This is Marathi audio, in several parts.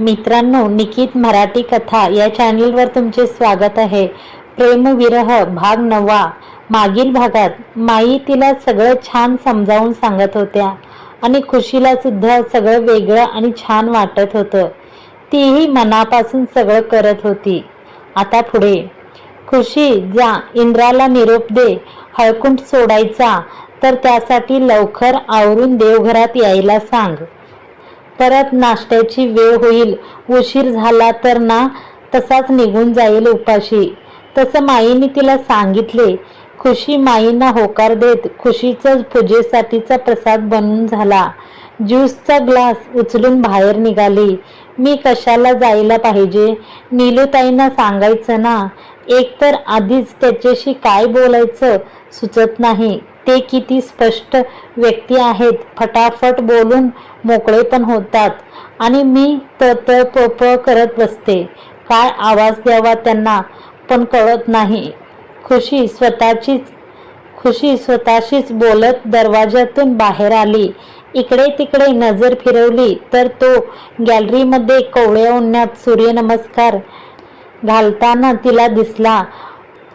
मित्रांनो निकित मराठी कथा या चॅनलवर तुमचे स्वागत आहे. प्रेमविरह भाग नववा. मागील भागात माई तिला सगळं छान समजावून सांगत होत्या आणि खुशीला सुद्धा सगळं वेगळं आणि छान वाटत होतं. तीही मनापासून सगळं करत होती. आता पुढे. खुशी जा इंद्राला निरोप दे हळकुंठ सोडायचा तर त्यासाठी लवकर आवरून देवघरात यायला सांग. परत नाश्त्याची वेळ होईल. उशीर झाला तर ना तसाच निघून जाईल उपाशी. तसं माईने तिला सांगितले खुशी माईंना होकार देत खुशीचं पूजेसाठीचा प्रसाद बनून झाला. ज्यूसचा ग्लास उचलून बाहेर निघाली. मी कशाला जायला पाहिजे? नीलूताईंना सांगायचं ना. एकतर आधीच त्याच्याशी काय बोलायचं सुचत नाही. ते किती स्पष्ट व्यक्ती आहेत. फटाफट बोलून मोकळे पण होतात. आणि मी त त करत बसते. काय आवाज द्यावा त्यांना पण कळत नाही. खुशी स्वतःचीच खुशी स्वतःशीच बोलत दरवाज्यातून बाहेर आली. इकडे तिकडे नजर फिरवली तर तो गॅलरीमध्ये कोवळ्या उन्हात सूर्यनमस्कार घालताना तिला दिसला.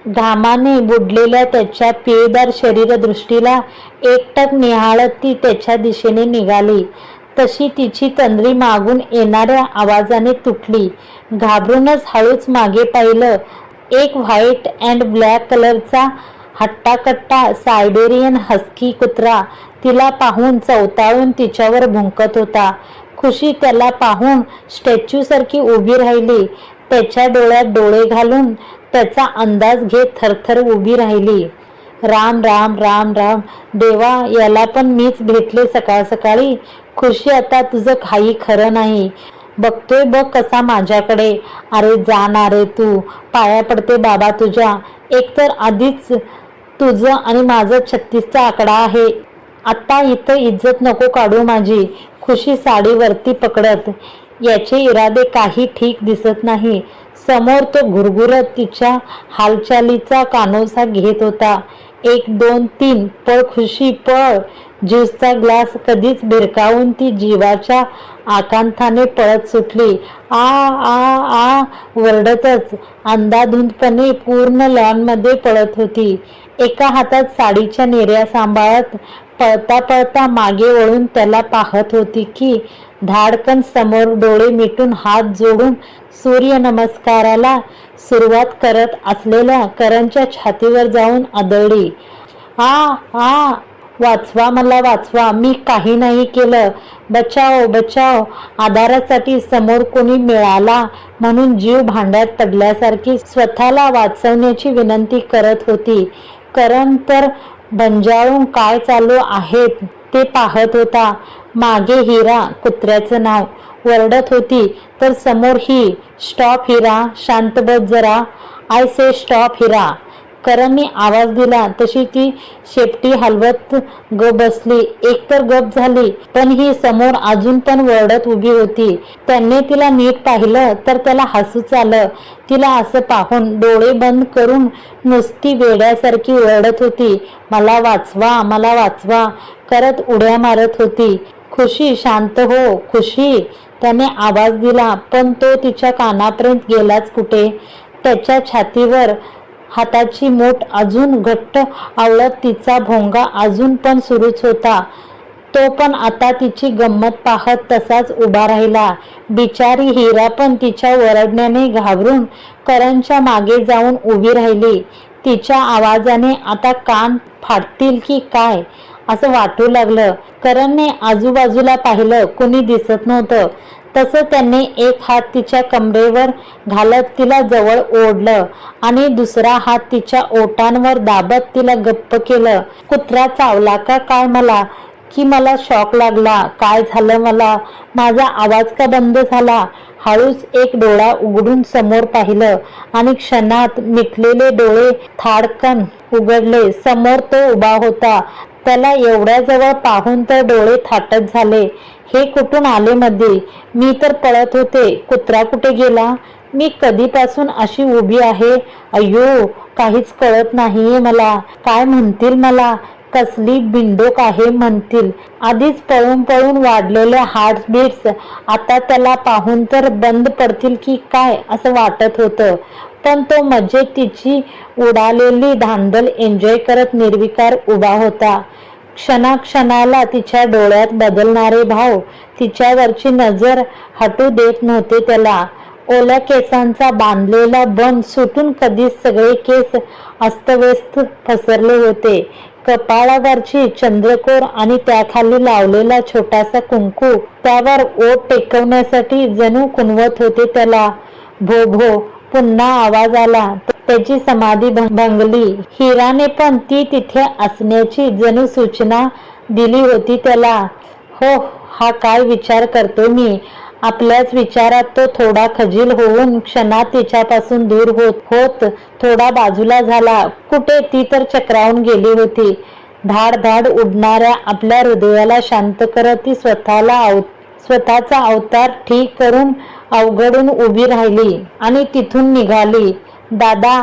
घामाने बुडलेल्या त्याच्या पिळदार शरीरदृष्टीला एकटक निहाळत ती त्याच्या दिशेने निघाली. तशी तिची तंद्री मागून येणाऱ्या आवाजाने तुटली. घाबरूनच हळूच मागे पाहिलं. एक व्हाईट अँड ब्लॅक कलरचा हट्टाकट्टा सायबेरियन हस्की कुत्रा तिला पाहून चवताळून तिच्यावर भुंकत होता. खुशी त्याला पाहून स्टॅच्यूसारखी उभी राहिली. त्याच्या डोळ्यात डोळे घालून त्याचा अंदाज घेत थरथर उभी राहिली. राम राम राम राम. देवा याला पण मीच भेटले सकाळ सकाळी. खुशी आता तुझं काही खरं नाही. बघतोय बघ कसा माझ्याकडे. अरे जा रे तू. पाया पडते बाबा तुझ्या. एकतर आधीच तुझं आणि माझं छत्तीसचा आकडा आहे. आत्ता इथं इज्जत नको काढू माझी. खुशी साडीवरती पकडत. याचे इरादे काही ठीक दिसत नाही. समोर तो घुरघुरत तिच्या हालचालीचा कानोसा घेत होता. एक दोन तीन पळ खुशी पळ. ज्यूसचा ग्लास कधीच भिरकावून ती जीवाच्या आकांताने पळत सुटली. आ आ आ वरडतच अंदाधुंदपणे पूर्ण लॉनमध्ये पळत होती. एका हातात साडीच्या निर्या सांभाळत पळता पळता मागे वळून त्याला पाहत होती की धाडकन समोर डोळे मिटून हात जोडून सूर्य नमस्काराला सुरुवात करत असलेल्या करणच्या छातीवर जाऊन आदळली. आ आ वाचवा मला वाचवा. मी काही नाही केलं. बचाव बचाव आधारासाठी समोर कोणी मिळाला म्हणून जीव भांड्यात पडल्यासारखी स्वतःला वाचवण्याची विनंती करत होती. करण तर भंजाळून काय चालू आहेत? ते पाहत होता. मागे हिरा कुत्र्याचं नाव वरडत होती. तर समोर ही स्टॉप हिरा शांत बस जरा. आय से स्टॉप हिरा. करणने आवाज दिला तशी ती शेपटी हलवत ग बसली. एकतर गप झाली पण ही समोर अजून पण वरडत उभी होती. त्यांनी तिला नीट पाहिलं तर त्याला हसूच आलं. तिला असं पाहून डोळे बंद करून नुसती वेड्यासारखी ओरडत होती. मला वाचवा मला वाचवा करत उड्या मारत होती. खुशी शांत हो खुशी त्याने आवाज दिला. पण तो तिच्या कानापर्यंत गेलाच कुठे? त्याच्या छातीवर हाताची मोठ अजून घट्ट आवळत तिचा भोंगा अजून पण सुरूच होता. तो पण आता तिची गंमत पाहत तसाच उभा राहिला. बिचारी हिरा पण तिच्या वरडण्याने घाबरून करणच्या मागे जाऊन उभी राहिली. तिच्या आवाजाने आता कान फाटतील की काय? असं वाटू लागलं. करणने आजूबाजूला पाहिलं. कुणी दिसत नव्हतं. तसं त्यांनी एक हात तिच्या कमरेवर घालत तिला जवळ ओढलं आणि दुसरा हात तिच्या ओटांवर दाबत तिला गप्प केलं. कुत्रा चावला का काय मला? की मला शॉक लागला. काय झालं मला? माझा आवाज का बंद झाला? हळूच एक डोळा उघडून समोर पाहिलं आणि क्षणात मिटलेले डोळे थाडकन उघडले. समोर तो उभा होता. त्याला एवढ्या जवळ पाहून तर डोळे थाटत झाले. हे कुठून आले मध्ये मी तर पळत होते. कुत्रा कुठे गेला? मी कधीपासून अशी उभी आहे? अय्यो काहीच कळत नाहीये मला. काय म्हणतील मला? कसली बिंडोक आहे म्हणतील. आधीच पळून पळून वाढलेले हार्टबीट्स आता त्याला पाहून तर बंद पडतील की काय असं वाटत होतं. पण तो मजेत तिची उडालेली धांदल एन्जॉय करत निर्विकार उभा होता. क्षणाक्षणाला तिच्या डोळ्यात बदलणारे भाव तिच्यावरची नजर हटू देत नव्हते त्याला. ओल्या केसांचा बांधलेला बन सुटून कधीच सगळे केस अस्तव्यस्त पसरले होते. कपाळावरची चंद्रकोर आणि त्याखाली लावलेला छोटासा कुंकू त्यावर ओट टेकवण्यासाठी जणू कुणवत होते त्याला. भो भो पुन्हा आवाज आला. त्याची समाधी भंगली. हिराने पण ती तिथे असण्याची जणू सूचना दिली होती त्याला. हो हा काय विचार करतो मी? आपल्याच विचारात तो थोडा खजील होऊन क्षणात तिच्यापासून दूर होत होत थोडा बाजूला झाला. कुठे? ती तर चक्रावून गेली होती. धाड धाड उडणाऱ्या आपल्या हृदयाला शांत करत ती स्वतःला अव स्वतःचा अवतार ठीक करून अवघडून उभी राहिली आणि तिथून निघाली. दादा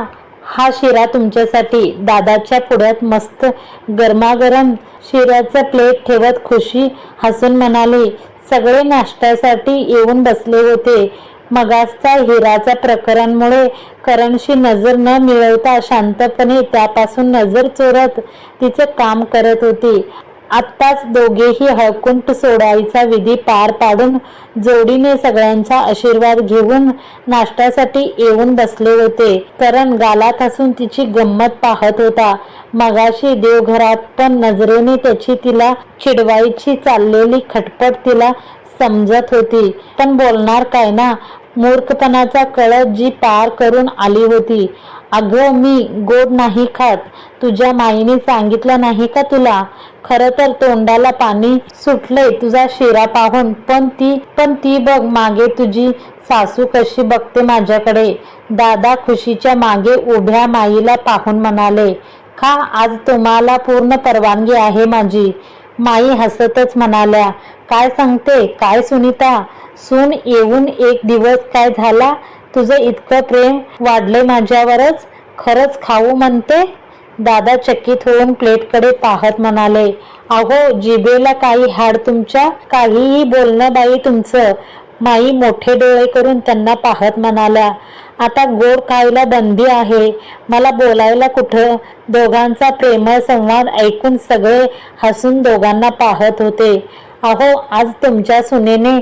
हा शिरा तुमच्यासाठी. दादाच्या पुढ्यात मस्त गरमागरम शिऱ्याचं प्लेट ठेवत खुशी हसून म्हणाली सगळे नाश्त्यासाठी येऊन बसले होते. मगासचा हिराचा प्रकरणमुळे करणशी नजर न मिळवता शांतपणे त्यापासून नजर चोरत तिचे काम करत होती. आत्ताच दोघेही हळकुंट सोडायचा विधी पार पाडून जोडीने सगळ्यांचा आशीर्वाद घेऊन नाश्त्यासाठी येऊन बसले होते. करण गालात असून तिची गंमत पाहत होता. मगाशी देवघरात पण नजरेने त्याची तिला चिडवायची चाललेली खटपट तिला समजत होती. पण बोलणार काय ना? मूर्खपणाचा कळत जी पार करून आली होती. अगं मी गोड नाही खात. तुझ्या माईने सांगितलं नाही का तुला? खरं तर तोंडाला पाणी सुटलंय तुझा शिरा पाहून. पण ती पण ती बघ मागे तुझी सासू कशी बघते माझ्याकडे. दादा खुशीच्या मागे उभ्या माईला पाहून म्हणाले खा आज तुम्हाला पूर्ण परवानगी आहे माझी. माई हसतच म्हणाल्या काय सांगते? काय सुनीता? सून येऊन एक दिवस काय झाला? तुझं इतकं प्रेम वाढले माझ्यावरच. खरंच खाऊ म्हणते. दादा चकित होऊन प्लेटकडे पाहत म्हणाले अहो जिबेला काही हाड तुमच्या काहीही बोलणं बाई तुमचं. माई मोठे डोळे करून त्यांना पाहत म्हणाल्या आता गोड खायला बंदी आहे. मला बोलायला कुठं? दोघांचा प्रेमळ संवाद ऐकून सगळे हसून दोघांना पाहत होते. अहो आज तुमच्या सुनेने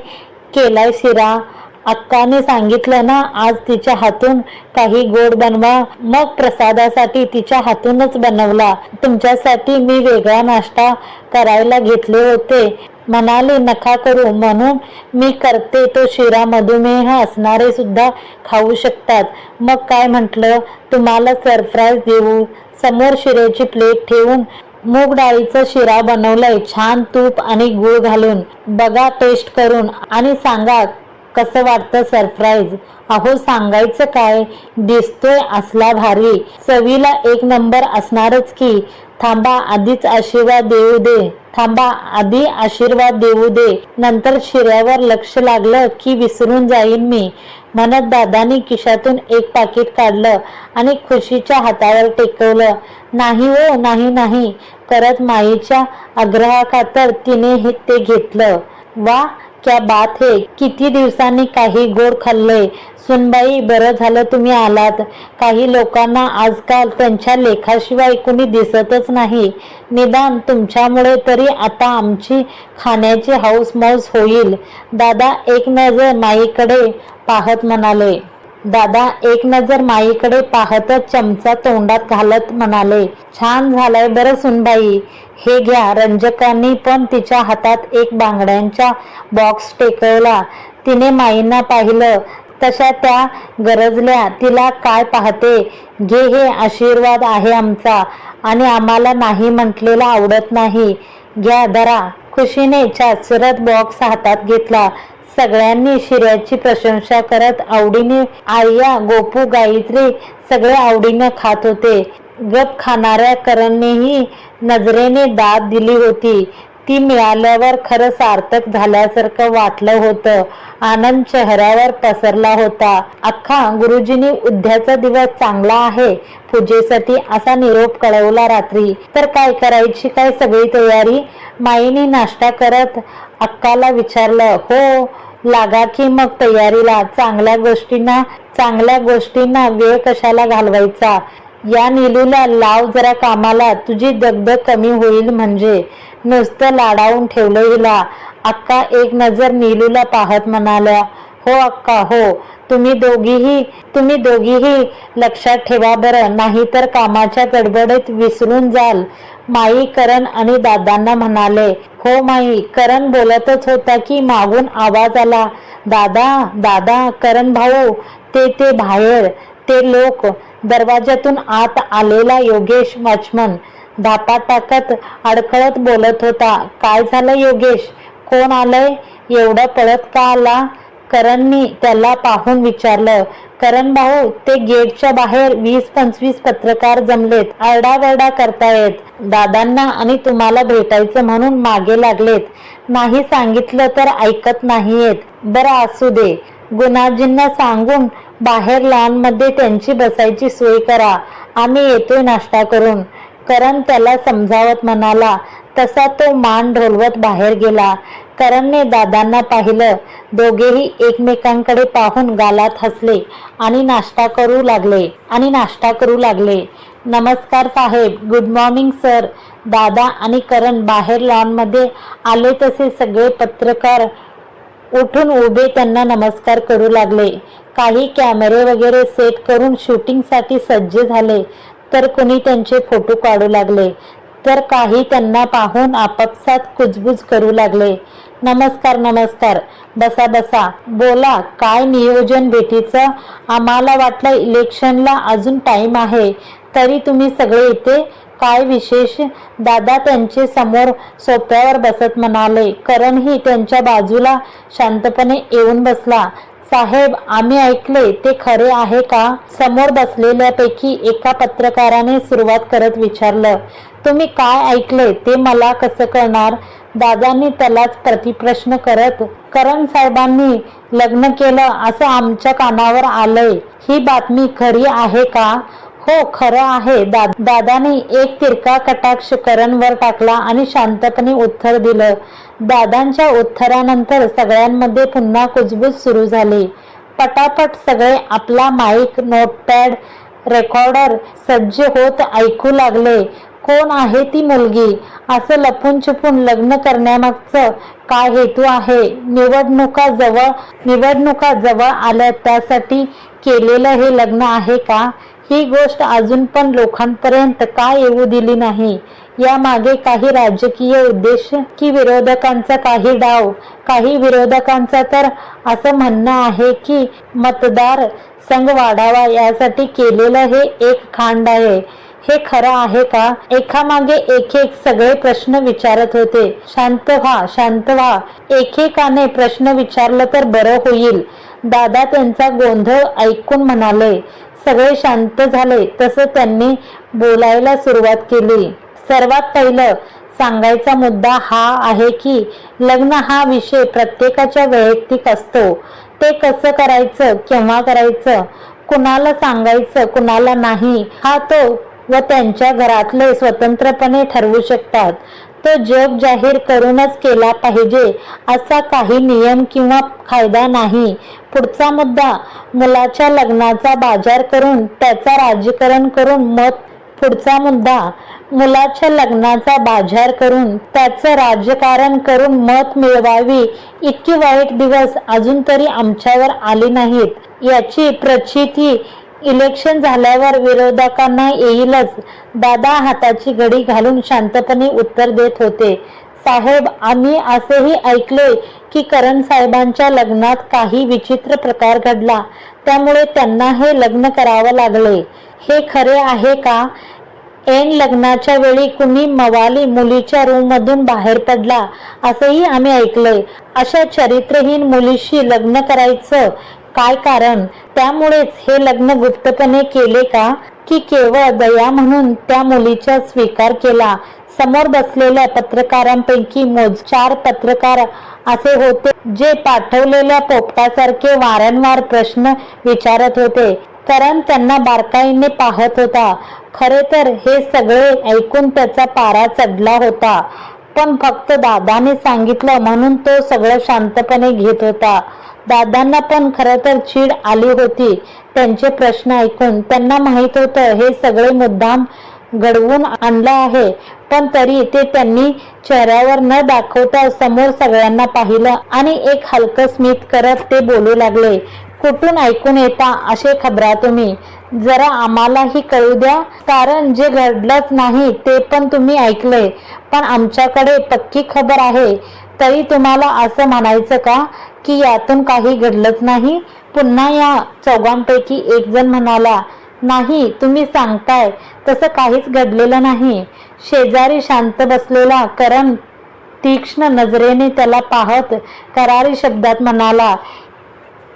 केलाय शिरा. अक्काने सांगितलं ना आज तिच्या हातून काही गोड बनवा. मग प्रसादासाठी तिच्या हातूनच बनवला. तुमच्यासाठी मी वेगळा नाश्ता करायला घेतले होते. म्हणाले नका करू. म्हणून मी करते. तो शिरा मधुमेह असणारे सुद्धा खाऊ शकतात. मग काय म्हटलं? तुम्हाला सरप्राईज देऊ. समोर शिऱ्याची प्लेट ठेवून मूग डाळीचा शिरा बनवलाय. छान तूप आणि गूळ घालून. बघा टेस्ट करून. आणि सांगा कसं वाटतं सरप्राईज? अहो सांगायचं काय? दिसतोय असला भारी. चवीला एक नंबर असणारच की. थांबा आधीच आशीर्वाद देऊ दे. थांबा आधी आशीर्वाद देऊ दे. नंतर शिऱ्यावर लक्ष लागलं की विसरून जाईन मी. म्हणत दादानी किशातून एक पाकिट काढलं आणि खुशीच्या हातावर टेकवलं. नाही हो नाही नाही. करत माईच्या आग्रहाखातर तिने हे ते घेतलं. वा क्या बात है? किती दिवसांनी काही गोड खाल्लंय. सुनबाई बरं झालं तुम्ही आलात. काही लोकांना आजकाल त्यांच्या लेखाशिवाय कुणी दिसतच नाही. निदान तुमच्यामुळे तरी आता आमची खाण्याची हौस मौस होईल. दादा एक नजर माईकडे पाहत म्हणाले. दादा एक नजर माईकडे पाहतच चमचा तोंडात घालत म्हणाले छान झालंय बरं सुनबाई. हे घ्या. रंजकांनी पण तिच्या हातात एक बांगड्यांचा बॉक्स टेकवला. तिने माईंना पाहिलं. तशा त्या गरजल्या तिला काय पाहते? घे हे आशीर्वाद आहे आमचा. आणि आम्हाला नाही म्हटलेला आवडत नाही. घ्या धरा. खुशीने चाचरत बॉक्स हातात घेतला. सगळ्यांनी शिऱ्याची प्रशंसा करत आवडीने आर्या गोपू गायत्री सगळे आवडीने खात होते. गप खाणाऱ्या करणनेही नजरेने दाद दिली होती. ती मिळाल्यावर खरं सार्थक झाल्यासारखं वाटलं होतं. आनंद चेहऱ्यावर पसरला होता. अख्खा गुरुजींनी उद्याचा दिवस चांगला आहे पूजेसाठी असा निरोप कळवला रात्री. तर काय करायची? काय सगळी तयारी? माईने नाश्ता करत अक्काला विचारलं हो लागा की मग तयारीला चांगल्या गोष्टींना चांगल्या गोष्टींना वेळ कशाला घालवायचा? या नीलूला लाव जरा कामाला तुझी दगदग कमी होईल म्हणजे. नुसतं लाडावून ठेवलं हिला. अक्का एक नजर नीलूला पाहत म्हणाल्या हो अक्का हो. तुम्ही दोघीही तुम्ही दोघीही लक्षात ठेवा बरं नाहीतर कामाच्या गडबडीत विसरून जाल. माई करण आणि दादांना म्हणाले हो माई करण बोलतच होता की मागून आवाज आला. दादा दादा करण भाऊ ते ते बाहेर ते लोक दरवाजातून आत आलेला योगेश वॉचमन. धापा टाकत अडखळत बोलत होता काय झालं योगेश? कोण आलंय? एवढं पळत का आला? करणनी त्याला पाहून विचारलं करण भाऊ ते गेटच्या बाहेर वीस पंचवीस पत्रकार जमलेत आरडावरडा करतायत. दादांना आणि तुम्हाला भेटायचं म्हणून मागे लागलेत. नाही सांगितलं तर ऐकत नाहीयेत. बरं असू दे. गुणाजींना सांगून बाहेर लॉनमध्ये त्यांची बसायची सोय करा. आम्ही येतोय नाश्ता करून. करण त्याला समजावत म्हणाला तसा तो मान ढोलवत बाहेर गेला. करणने दादांना पाहिलं. दोघेही एकमेकांकडे पाहून गालात हसले आणि नाश्ता करू लागले आणि नाश्ता करू लागले. नमस्कार साहेब गुड मॉर्निंग सर दादा आणि करण बाहेर लॉनमध्ये आले तसे सगळे पत्रकार उठून उभे त्यांना नमस्कार करू लागले. काही कॅमेरे वगैरे सेट करून शूटिंगसाठी सज्ज झाले तर कुणी त्यांचे फोटो काढू लागले. तर काही त्यांना पाहून आपापसात कुजबुज करू लागले. नमस्कार नमस्कार. बसा बसा. बोला काय नियोजन भेटीचं? आम्हाला वाटलं इलेक्शनला अजून टाइम आहे. तरी तुम्ही सगळे इथे? काय विशेष? दादा त्यांचे समोर सोप्यावर बसत म्हणाले. करणही त्यांच्या बाजूला शांतपणे येऊन बसला. साहेब आम्ही ऐकले ते खरे आहे का? समोर बसलेल्यापैकी एका पत्रकाराने सुरुवात करत विचारलं तुम्ही काय ऐकले ते मला कसं कळणार? दादांनी त्यालाच प्रतिप्रश्न करत करण साहेबांनी लग्न केलं असं आमच्या कानावर आलंय. ही बातमी खरी आहे का? हो खरं आहे. दाद दादाने एक तिरका कटाक्ष करणवर टाकला आणि शांतपणे उत्तर दिलं दादांच्या उत्तरानंतर सगळ्यांमध्ये पुन्हा कुजबूज सुरू झाली. पटापट सगळे आपला माईक नोटपॅड रेकॉर्डर सज्ज होत ऐकू लागले. कोण आहे ती मुलगी? असं लपून छुपून लग्न करण्यामागचं काय हेतू आहे? निवडणुका जवळ निवडणुका जवळ आल्या त्यासाठी केलेलं हे लग्न आहे का? ही गोष्ट अजून पण लोकांपर्यंत का येऊ दिली नाही? यामागे काही राजकीय उद्देश की विरोधकांचा काही डाव काही विरोधकांचा तर असं म्हणणं आहे की मतदार संघ वाढावा यासाठी केलेलं हे एक खांड आहे. हे खरं आहे का? एकामागे एक एक सगळे प्रश्न विचारत होते. शांत व्हा शांत व्हा. एकेकाने प्रश्न विचारलं तर बरं होईल. दादा त्यांचा गोंधळ ऐकून म्हणाले सगळे शांत झाले तसं त्यांनी बोलायला सुरुवात केली. सर्वात पहिलं सांगायचा मुद्दा हा आहे की लग्न हा विषय प्रत्येकाच्या वैयक्तिक असतो. ते कसं करायचं केव्हा करायचं कुणाला सांगायचं कुणाला नाही हा तो व त्यांच्या घरातले स्वतंत्रपणे ठरवू शकतात. तो जग जाहीर करूनच केला पाहिजे असा काही नियम किंवा कायदा नाही. पुढचा मुद्दा मुलाच्या लग्नाचा बाजार करून त्याचा राजकारण करून मत. पुढचा मुद्दा मुलाच्या लग्नाचा बाजार करून त्याचं राजकारण करून मत मिळवावी. इतकी वाईट दिवस अजून तरी आमच्यावर आली नाहीत. याची प्रचिती इलेक्शन झाल्यावर विरोधकांना येईलच. दादा हाताची घडी घालून शांतपणे उत्तर देत होते. साहेब आम्ही असेही ऐकले की करण साहेबांच्या लग्नात काही विचित्र प्रकार घडला. त्यामुळे त्यांना हे लग्न करावं लागले. हे खरे आहे का? एन लग्नाच्या वेळी कुणी मवाली मुलीच्या रूममधून बाहेर पडला असंही आम्ही ऐकलंय अशा चरित्रहीन मुलीशी लग्न करायचं काय कारण? त्यामुळेच हे लग्न गुप्तपणे केले का? की केवळ दया म्हणून त्या मुलीचा स्वीकार केला? समोर बसलेल्या पत्रकारांपैकी मोज चार पत्रकार असे होते जे पाठवलेल्या पोपटासारखे वारंवार प्रश्न विचारत होते. कारण त्यांना बारकाईने पाहत होता. खरे तर हे सगळे ऐकून त्याचा पारा चढला होता. पण फक्त दादाने सांगितलं म्हणून तो सगळं शांतपणे घेत होता. दादांना पण खरं तर चीड आली होती. त्यांचे प्रश्न ऐकून त्यांना माहीत होतं हे सगळे मुद्दाम घडवून आणलं आहे. पण तरी ते त्यांनी चेहऱ्यावर न दाखवता समोर सगळ्यांना पाहिलं आणि एक हलकं स्मित करत ते बोलू लागले. कुठून ऐकून येता असे खबरा तुम्ही? जरा आम्हालाही कळू द्या. कारण जे घडलंच नाही ते पण तुम्ही ऐकलंय. पण आमच्याकडे पक्की खबर आहे. तरी तुम्हाला असं म्हणायचं का? की यातून काही घडलंच नाही? पुन्हा या चौघांपैकी एक जण म्हणाला नाही तुम्ही सांगताय. तसं काहीच घडलेलं नाही. शेजारी शांत बसलेला करण तीक्ष्ण नजरेने त्याला पाहत करारी शब्दात म्हणाला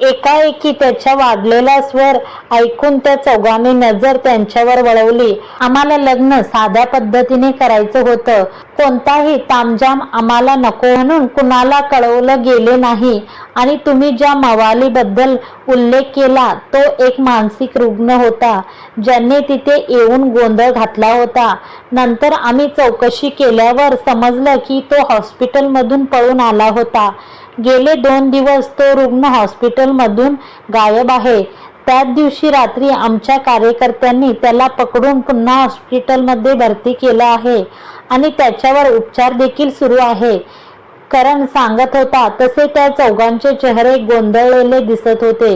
एकाएकी त्याच्या वाढलेला स्वर ऐकून त्या चौघांनी नजर त्यांच्यावर वळवली. आम्हाला लग्न साध्या पद्धतीने करायचं होतं. कोणताही तामजाम आम्हाला नको म्हणून कुणाला कळवलं गेले नाही. आणि तुम्ही ज्या मवालीबद्दल उल्लेख केला तो एक मानसिक रुग्ण होता ज्यांनी तिथे येऊन गोंधळ घातला होता. नंतर आम्ही चौकशी केल्यावर समजलं की तो हॉस्पिटलमधून पळून आला होता. गेले दोन दिवस तो रुग्ण हॉस्पिटलमधून गायब आहे. त्याच दिवशी रात्री आमच्या कार्यकर्त्यांनी त्याला पकडून पुन्हा हॉस्पिटलमध्ये भरती केलं आहे आणि त्याच्यावर उपचार देखील सुरू आहे. करण सांगत होता तसे त्या चौघांचे चेहरे गोंधळलेले दिसत होते.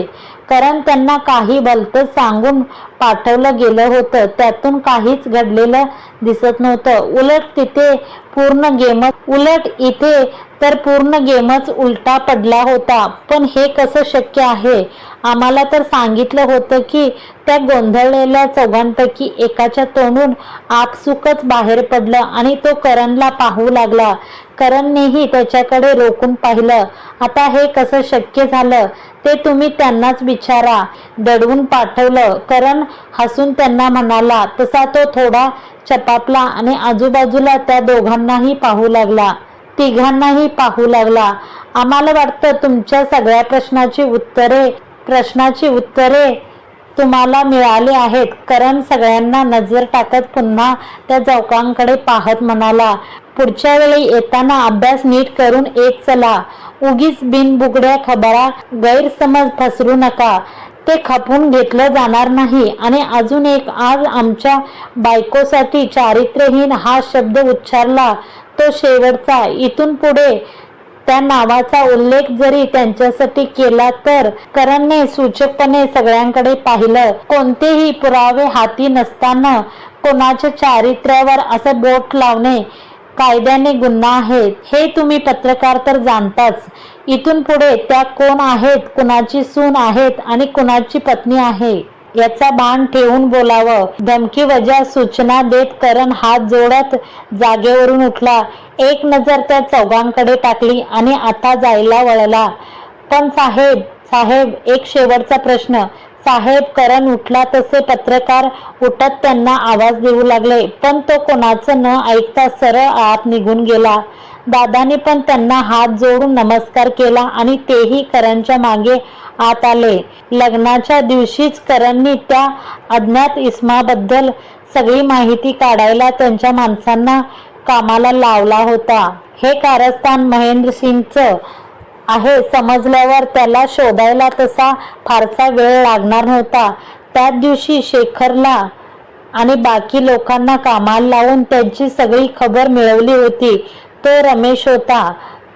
कारण त्यांना काही भलतंच सांगून पाठवलं गेलं होतं. त्यातून काहीच घडलेलं दिसत नव्हतं. उलट तिथे पूर्ण गेमच उलट इथे तर पूर्ण गेमच उलटा पडला होता. पण हे कसं शक्य आहे? आम्हाला तर सांगितलं होतं की त्या गोंधळलेल्या चौघांपैकी एकाच्या तोंडून आपसुकच बाहेर पडलं आणि तो करणला पाहू लागला. करणनेही त्याच्याकडे रोखून पाहिलं. आता हे कसं शक्य झालं ते तुम्ही त्यांनाच विचारा. दडवून पाठवलं. करण हसून त्यांना म्हणाला तसा तो थोडा चपापला आणि आजूबाजूला त्या दोघांनाही पाहू लागला. तिघांनाही पाहू लागला. आम्हाला वाटतं तुमच्या सगळ्या प्रश्नाची उत्तरे प्रश्नाची उत्तरे तुम्हाला मिळाले आहेत. करण सगळ्यांना नजर टाकत पुन्हा त्या चौकांकडे पाहत म्हणाला पुढच्या वेळी येताना अभ्यास नीट करून येत चला. उगीच बिनबुगड्या खबरा गैरसमज फसरू नका. ते खपून घेतलं जाणार नाही आणि अजून एक आज आमच्या बायकोसाठी चारित्र्यहीन हा शब्द उच्चारला. तो शेवटचा. इथून पुढे त्या नावाचा उल्लेख जरी त्यांच्यासाठी केला तर करणने सूचकपणे सगळ्यांकडे पाहिलं. कोणतेही पुरावे हाती नसताना कोणाच्या चारित्र्यावर असं बोट लावणे कायद्याने गुन्हा आहे हे तुम्ही पत्रकार तर जाणताच. इथून पुढे त्या कोण आहेत कुणाची सून आहेत आणि कुणाची पत्नी आहे? याचा बाण ठेवून बोलावं. धमकी वजा सूचना देत करण हात जोडत जागेवरून उठला. एक नजर त्या चौघांकडे टाकली आणि आता जायला वळला. पण साहेब साहेब एक शेवटचा प्रश्न. साहेब करण उठला तसे पत्रकार उठत त्यांना आवाज देऊ लागले. पण तो कोणाचं न ऐकता सरळ आत निघून गेला. दादाने पण त्यांना हात जोडून नमस्कार केला आणि तेही करणच्या मागे आत आले. लग्नाच्या दिवशीच करणनी त्या अज्ञात इस्माबद्दल सगळी माहिती काढायला त्यांच्या माणसांना कामाला लावला होता. हे कारस्थान महेंद्र सिंगचं आहे. समजल्यावर त्याला शोधायला तसा फारसा वेळ लागणार नव्हता. त्याच दिवशी शेखरला आणि बाकी लोकांना कामाला लावून त्यांची सगळी खबर मिळवली होती. तो रमेश होता.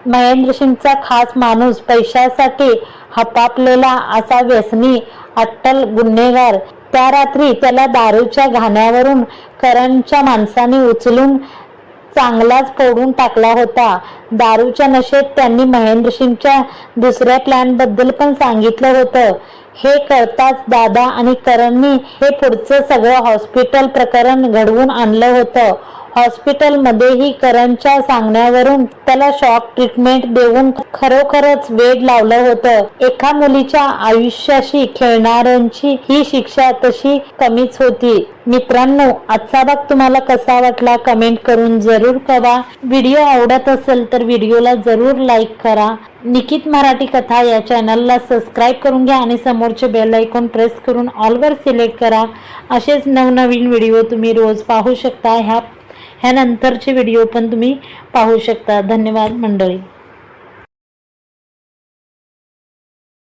महेंद्रसिंगचा खास माणूस. पैशासाठी हपापलेला असा व्यसनी अट्टल गुन्हेगार. त्या रात्री त्याला दारूच्या घाण्यावरून करणच्या माणसाने उचलून चांगलाच फोडून टाकला होता. दारूच्या नशेत त्यांनी महेंद्रसिंगच्या दुसऱ्या प्लॅनबद्दल पण सांगितलं होतं. हे कळताच दादा आणि करणनी हे पुढचं सगळं हॉस्पिटल प्रकरण घडवून आणलं होतं. हॉस्पिटलमध्येही करणच्या सांगण्यावरून त्याला शॉक ट्रीटमेंट देऊन खरोखरच वेड लावलं होतं. एका मुलीच्या आयुष्याशी खेळणाऱ्यांची ही शिक्षा तशी कमीच होती. मित्रांनो आजचा भाग तुम्हाला कसा वाटला कमेंट करून जरूर कळवा. व्हिडिओ आवडत असेल तर व्हिडिओला जरूर लाईक करा. निकित मराठी कथा या चॅनलला सबस्क्राईब करून घ्या आणि समोरचे बेल आयकॉन प्रेस करून ऑलवर सिलेक्ट करा. असेच नवनवीन व्हिडिओ तुम्ही रोज पाहू शकता ह्या ह्यानंतरचे व्हिडिओ पण तुम्ही पाहू शकता. धन्यवाद मंडळी.